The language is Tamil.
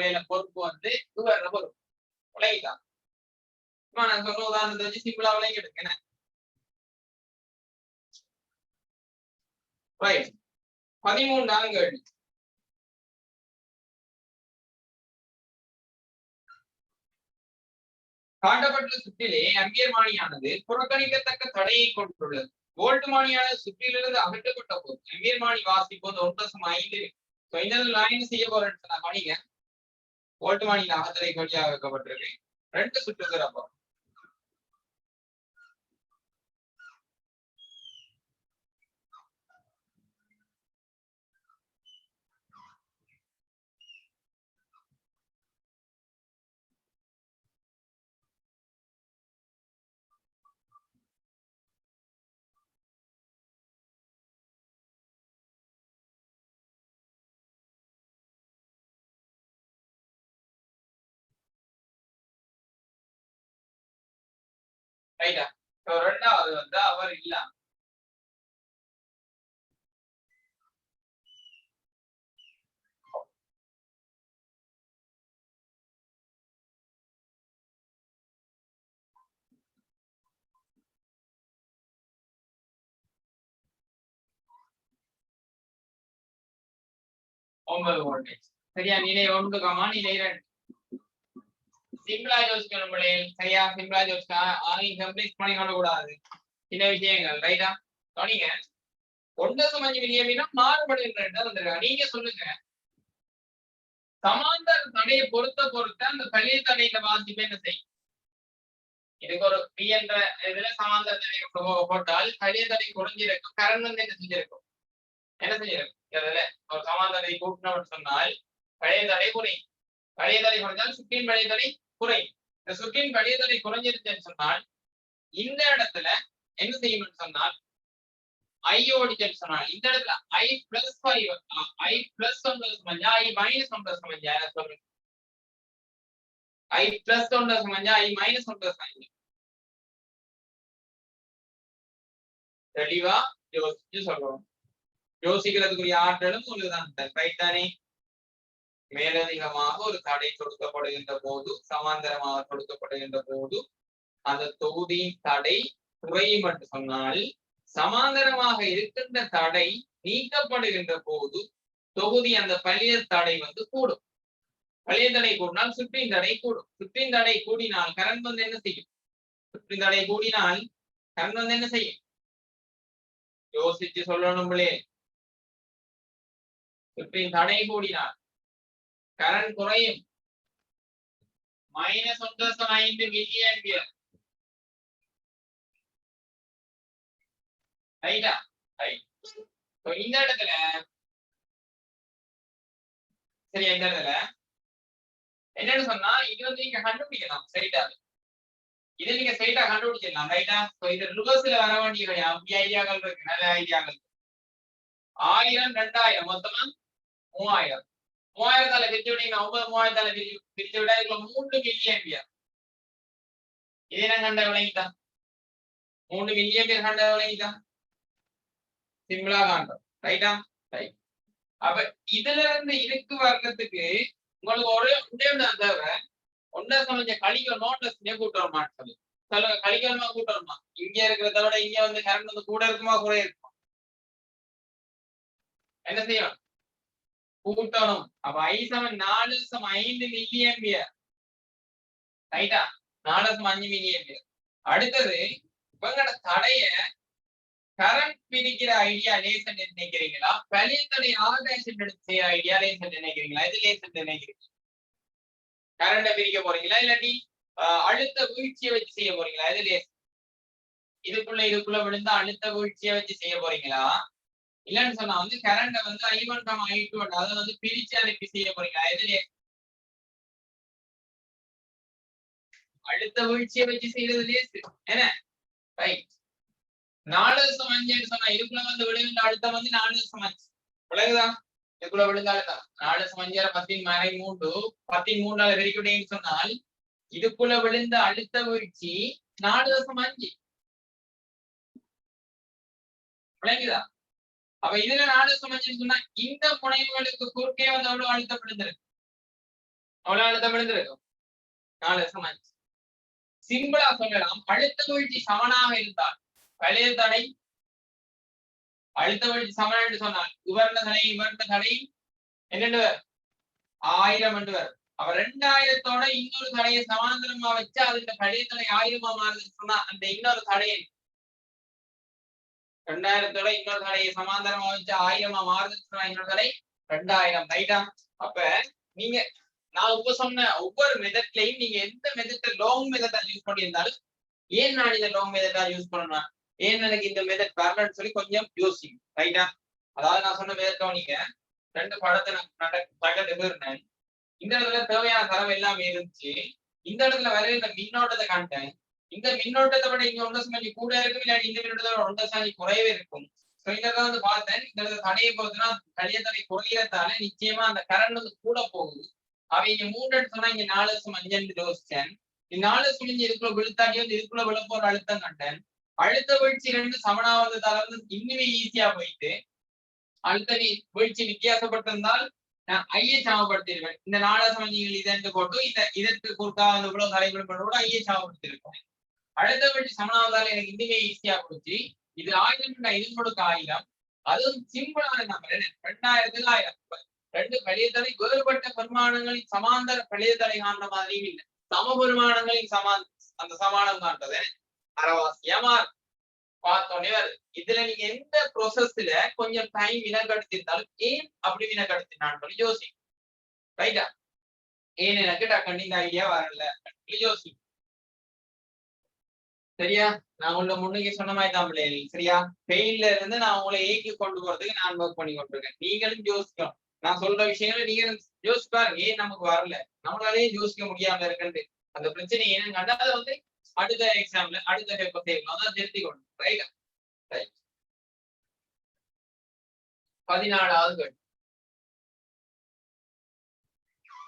வேலை பொறுப்பு வந்து இவர பொறுப்பு விளங்கிதான் சும்மா நான் சொல்ற உதாரணத்தை வச்சு சிம்பிளா விளங்கி எடுக்கேன் ரைட் பதிமூன்றாம் கேள்வி காட்டப்பட்டுள்ள சுற்றிலே அம்பியர் மானியானது புறக்கணிக்கத்தக்க தடையை கொண்டுள்ளது. வோல்ட் மானியானது சுற்றிலிருந்து அகற்றப்பட்ட போது அம்பியர் மானி வாசிப்போது ஒன்று தசம் ஐந்து. So, இந்த செய்ய போறேன்னு சொன்னா கவனிங்க ஓட்டுமானியின் மானியின் அகத்தடை வழியாக வைக்கப்பட்டிருக்கு ரெண்டு சுற்றுகிற அப்போ ரைட்டா So, ரெண்டாவது வந்து அவர் இல்லாம ஒன்பது வோல்டேஜ் சரியா? நிலை ஒன்று கமா நிலை ரெண்டு சிம்பிளா யோசிக்கணும் பிள்ளைகள் சரியா? சிம்பிளா யோசிச்சா ஆகிய கம்ப்ளீட் பண்ணி கொள்ளக்கூடாது. சின்ன விஷயங்கள் ரைட்டா கவனிங்க. ஒன்று சமஞ்சு விநியமினா மாறுபடுகின்ற வந்திருக்காங்க நீங்க சொல்லுங்க. சமாந்தர் தடையை பொறுத்த பொறுத்த அந்த கலிய தடையில வாசிப்பு என்ன செய்யும்? இதுக்கு ஒரு பி என்ற இதுல சமாந்தர தடை போட்டால் கலிய தடை குறைஞ்சிருக்கும். கரண் வந்து என்ன செஞ்சிருக்கும்? என்ன செஞ்சிருக்கும்? இதுல ஒரு சமாந்தரை கூட்டினோம்னு சொன்னால் பழைய தடை குறையும். பழைய தடை குறைஞ்சால் சுற்றின் பழைய தடை குறையும். இந்த சுற்றின் பழைய தடை குறைஞ்சிருச்சுன்னு சொன்னால் இந்த இடத்துல என்ன செய்யணும்னு சொன்னால் ஐ ஓடிச்சல் சொன்னால் இந்த இடத்துல I plus five I plus ஒன்பது சமஞ்சா ஐ மைனஸ் ஒன்பது சமஞ்சா சொல்றேன் ஐ பிளஸ் ஒன்பது சமஞ்சா ஐ மைனஸ் ஒன்பது சமஞ்சா. தெளிவா யோசிச்சு சொல்றோம் யோசிக்கிறதுக்குரிய ஆற்றலும் உங்களுக்கு தான் ரைட் தானே? மேலதிகமாக ஒரு தடை கொடுக்கப்படுகின்ற போது சமாந்தரமாக கொடுக்கப்படுகின்ற போது அந்த தொகுதியின் தடை குறையும் என்று சொன்னால் சமாந்தரமாக இருக்கின்ற தடை நீக்கப்படுகின்ற போது தொகுதி அந்த பழைய தடை வந்து கூடும். பழைய தடை கூடினால் சுற்றின் தடை கூடும். சுற்றின் தடை கூடினால் கரண்ட் வந்து என்ன செய்யும்? சுற்றின் தடை கூடினால் கரண்ட் வந்து என்ன செய்யும்? யோசிச்சு சொல்லணும்களே சுற்றின் தடை கூடினால் கரண்ட் குறையும் மைனஸ் ஒன்று தசம் ஐந்து மில்லி ஆம்பியர் ரைட்டா ரைட் இந்த இடத்துல சரி இந்த இடத்துல என்னன்னு சொன்னா இது வந்து நீங்க கண்டுபிடிக்கலாம் சரிட்டா இதை நீங்க ஸ்ட்ரைட்டா கண்டுபிடிச்சிடலாம் ரைட்டா இந்த இது ரிவர்ஸ்ல வர வேண்டிய கிடையாது அப்படி ஐடியாக்கள் இருக்கு நல்ல ஐடியாக்கள் ஆயிரம் ரெண்டாயிரம் மொத்தமா மூவாயிரம் மூவாயிரத்தால பிரிச்சு விட்டீங்கன்னா ஒன்பது மூவாயிரத்தால பிரிச்சு பிரிச்சு விட்டா இதுல மூன்று மில்லியன் பியர் இது என்ன கண்ட விளங்கிட்டான் மூன்று மில்லியன் பேர் கண்ட விளங்கிட்டான் சிம்பிளா காண்றோம் ரைட்டா ரைட் அப்ப இதுல இருந்து இதுக்கு வர்றதுக்கு உங்களுக்கு ஒரே ஒன்றே ஒன்று தேவை. ஒன்றை சொல்லுங்க கழிக்க நோட்டஸ் கூட்டு வரமான்னு சொல்லி. சொல்லுங்க கழிக்கணுமா கூட்டு வருமா இங்க இருக்கிறத விட இங்க வந்து கரண்ட் வந்து கூட இருக்குமா குறைய இருக்குமா? என்ன செய்யணும்? கூட்டணும் அப்ப ஐ சமன் நாலு சம ஐந்து மில்லி ஆம்பியர் ரைட்டா நாலு சம அஞ்சு மில்லி ஆம்பியர் அடுத்தது இவங்களோட தடைய கரண்ட் பிரிக்கிற ஐடியா லேசன் நினைக்கிறீங்களா பழைய தடை ஆர்கனைசேஷன் எடுத்து ஐடியா லேசன் நினைக்கிறீங்களா இது லேசன் நினைக்கிறீங்க கரண்ட பிரிக்க போறீங்களா இல்லாட்டி அழுத்த வீழ்ச்சியை வச்சு செய்ய போறீங்களா இது லேசன் இதுக்குள்ள இதுக்குள்ள விழுந்தா அழுத்த வீழ்ச்சியை வச்சு செய்ய போறீங்களா இல்லன்னு சொன்னா வந்து கரண்ட வந்து I one come I two அதை வந்து பிரிச்சு அனுப்பி செய்ய போறீங்க? எதிரே அடுத்த வீழ்ச்சியை வச்சு செய்யறது லேசு என்ன? ரைட் நாலு வருஷம் அஞ்சுன்னு சொன்னா இதுக்குள்ள வந்து விழுந்த அழுத்தம் வந்து நாலு வருஷம் அஞ்சு. விலகுதா? இதுக்குள்ள விழுந்த அழுத்தம். நாலு வருஷம் அஞ்சால பத்தின் மறை மூன்று பத்தின் மூன்றால பெருக்கிட்டேன்னு சொன்னால் இதுக்குள்ள விழுந்த அழுத்த வீழ்ச்சி நாலு வருஷம் அஞ்சு. விளங்குதா? அப்ப இதுல நாலு வருஷம் சொன்னா இந்த முனைவுகளுக்கு குறுக்கே வந்து அவ்வளவு அழுத்தம் விழுந்திருக்கு? அவ்வளவு அழுத்தம் விழுந்திருக்கும் நாலு சமன் சிம்பிளா சொல்லலாம். அழுத்த வீழ்ச்சி சமனாக இருந்தால் பழைய தடை அழுத்த வீழ்ச்சி சமன் என்று சொன்னால் இவர்ன தடை இவர்ன தடை என்னென்று ஆயிரம் என்று வரும். அவ ரெண்டாயிரத்தோட இன்னொரு தடையை சமாந்தரமா வச்சு அதுல பழைய தடை ஆயிரமா மாறுதுன்னு சொன்னா அந்த இன்னொரு தடையை ரெண்டாயிரத்தோட இன்னொரு தடையை சமாந்தரமா வச்சு ஆயிரமா மாறுதுன்னு இன்னொரு தடை ரெண்டாயிரம் ரைட்டா அப்ப நீங்க நான் இப்ப சொன்ன ஒவ்வொரு மெதட்லயும் நீங்க எந்த மெத்தட் லாங் மெதட்டா யூஸ் பண்ணியிருந்தாலும் ஏன் நான் இந்த லாங் மெதட்டா யூஸ் பண்ணணும் ஏன் எனக்கு இந்த மெதட் வரலன்னு சொல்லி கொஞ்சம் யோசிங்க ரைட்டா அதாவது நான் சொன்ன மெதட் கவனிங்க. ரெண்டு படத்தை நான் நட- தகட்டு போயிருந்தேன். இந்த இடத்துல தேவையான தரம் எல்லாமே இருந்துச்சு. இந்த இடத்துல வர இந்த மின்னோட்டத்தை காண்டேன். இந்த மின்னோட்டத்தை விட இங்க ஒன்றரை சமஞ்சி கூட இருக்கும் இல்லாட்டி இந்த மின்னோட்டத்தை விட ஒன்றரை சமஞ்சி குறையவே இருக்கும். சோ இந்த வந்து பார்த்தேன் இந்த தடையை போகுதுன்னா தடைய தடை குறையறதால நிச்சயமா அந்த கரண்ட் வந்து கூட போகுது. அவ இங்க மூன்று சொன்னா இங்க நாலு லட்சம் அஞ்சு யோசிச்சேன் இந்த நாலு லட்சம் இங்க இதுக்குள்ள விழுத்தாட்டி வந்து இதுக்குள்ள விழ போற அழுத்தம் கண்டேன். அழுத்த வீழ்ச்சி ரெண்டு சமனாவதுதால வந்து இன்னுமே ஈஸியா போயிட்டு அழுத்த வீழ்ச்சி வித்தியாசப்பட்டிருந்தால் நான் ஐயை சமப்படுத்திருவேன் இந்த நாலு சமஞ்சிகள் இதற்கு போட்டு இந்த இதற்கு குறுக்கா வந்து இவ்வளவு தலைமுறை பண்ண கூட ஐயை சமப்படுத்திருப்பேன் அழுத்த வீழ்ச்சி சமனாவதால எனக்கு இன்னுமே ஈஸியா போச்சு. இது ஆயிரம் இது கொடுக்க ஆயிரம். அதுவும் சிம்பிளான நம்பர் ரெண்டாயிரத்துல ஆயிரம் ரெண்டு பழையதலை வேறுபட்ட பெருமானங்களின் சமாந்தர பழையதலை காண்ற மாதிரியும் இல்லை. சம பெருமானங்களின் சமா அந்த சமானம் காண்றது அறவாசி. ஏமாறு பார்த்தோன்னே வருது. இதுல நீங்க எந்த ப்ரோசஸ்ல கொஞ்சம் டைம் வினக்கடுத்திருந்தாலும் ஏன் அப்படி வினக்கடுத்தினான்னு சொல்லி யோசிக்கும் ரைட்டா ஏன் எனக்கு டக்குன்னு இந்த ஐடியா வரல? யோசிக்கும் சரியா? நான் உங்களை முன்னுக்கு சொன்ன மாதிரி தான் பிள்ளைகள் சரியா? பெயின்ல இருந்து நான் உங்களை ஏக்கி கொண்டு போறதுக்கு நான் ஒர்க் பண்ணி கொண்டிருக்கேன். நீங்களும் யோசிக்கணும். நான் சொல்ற விஷயங்களை நீங்களும் யோசிச்சு பாருங்க. ஏன் நமக்கு வரல? நம்மளாலே யோசிக்க முடியாம இருக்குன்னு அந்த பிரச்சனை என்னன்னு கண்டா அதை வந்து அடுத்த எக்ஸாம்ல அடுத்த பேப்பர் செய்யணும் அதான் திருத்திக்கணும் ரைட்டா ரைட் பதினாலாவது கேள்வி